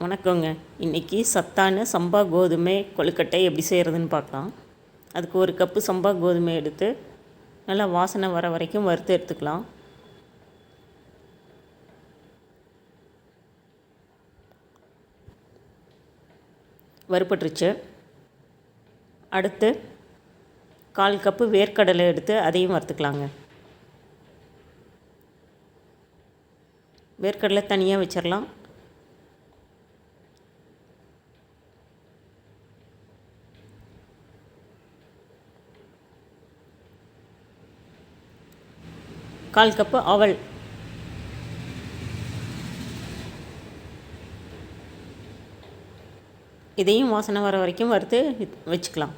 வணக்கங்க. இன்றைக்கி சத்தான சம்பா கோதுமை கொழுக்கட்டை எப்படி செய்கிறதுன்னு பார்க்கலாம். அதுக்கு ஒரு கப்பு சம்பா கோதுமை எடுத்து நல்லா வாசனை வர வரைக்கும் வறுத்து எடுத்துக்கலாம். வறுப்பட்டுருச்சு அடுத்து கால் கப்பு வேர்க்கடலை எடுத்து அதையும் வறுத்துக்கலாங்க. வேர்க்கடலை தனியாக வச்சிடலாம் கால் கப்பு அவல் இதையும் வாசனை வர வரைக்கும் வறுத்து வச்சுக்கலாம்.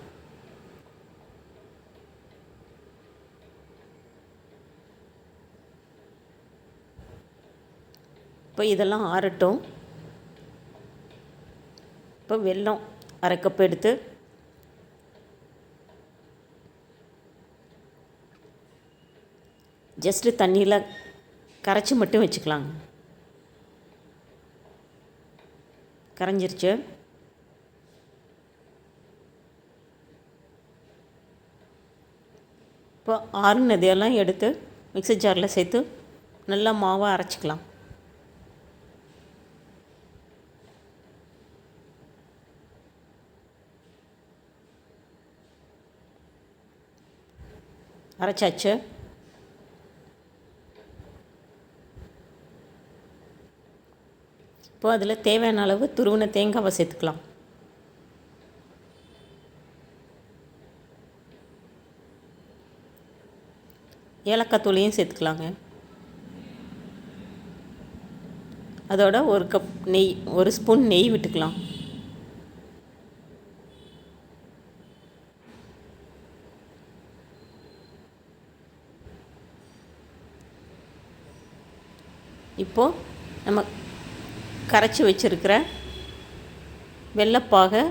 இப்போ இதெல்லாம் ஆறட்டும். இப்போ வெல்லம் அரை கப் எடுத்து ஜஸ்ட்டு தண்ணியில் கரைச்சி மட்டும் வச்சுக்கலாங்க. கரைஞ்சிருச்சு. இப்போ ஆறுனதையெல்லாம் எடுத்து மிக்சி ஜாரில் சேர்த்து நல்லா மாவாக அரைச்சிக்கலாம். அரைச்சாச்சு. இப்போ அதில் தேவையான அளவு துருவின தேங்காவை சேர்த்துக்கலாம். ஏலக்காய் தூளையும் சேர்த்துக்கலாங்க. அதோட ஒரு கப் நெய் ஒரு ஸ்பூன் நெய் விட்டுக்கலாம். இப்போது நம்ம கரைச்சி வச்சுருக்கிற வெள்ளைப்பாகை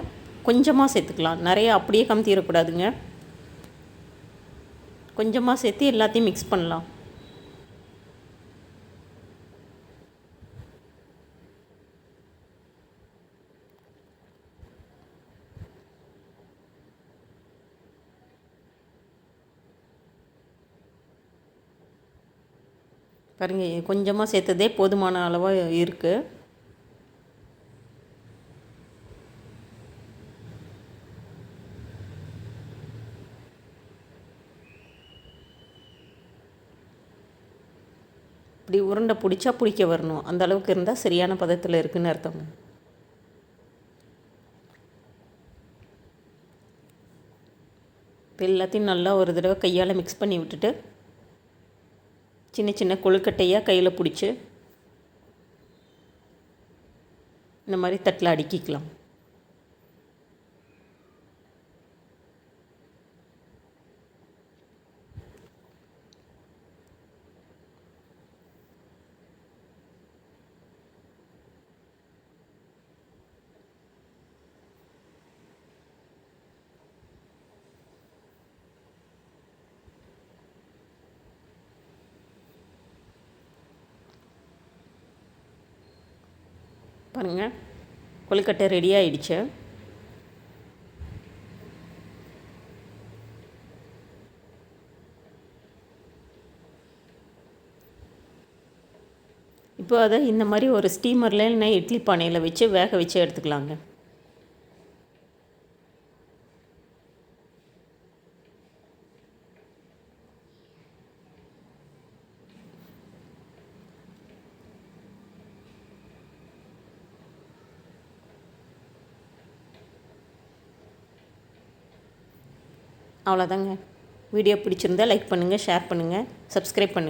கொஞ்சமாக சேர்த்துக்கலாம். நிறைய அப்படியே கமுத்திடக்கூடாதுங்க கொஞ்சமாக சேர்த்து எல்லாத்தையும் மிக்ஸ் பண்ணலாம். பாருங்கள் கொஞ்சமாக சேர்த்ததே போதுமான அளவாக இருக்குது இப்படி உருண்டை பிடிச்சா பிடிக்க வரணும். அந்த அளவுக்கு இருந்தால் சரியான பதத்தில் இருக்குதுன்னு அர்த்தம். இப்போ எல்லாத்தையும் நல்லா ஒரு தடவை கையால் மிக்ஸ் பண்ணி விட்டுட்டு சின்ன சின்ன கொழுக்கட்டையாக கையில் பிடிச்சி இந்த மாதிரி தட்டில் அடுக்கிக்கலாம். பாருங்கள் கொழுக்கட்டை ரெடி ஆகிடுச்சு இப்போ அதை இந்த மாதிரி ஒரு ஸ்டீமரில் இல்லைன்னா இட்லி பானையில் வச்சு வேக வச்சு எடுத்துக்கலாங்க. அவ்வளோதாங்க வீடியோ பிடிச்சிருந்தா லைக் பண்ணுங்கள் ஷேர் பண்ணுங்கள் சப்ஸ்கிரைப் பண்ணுங்கள்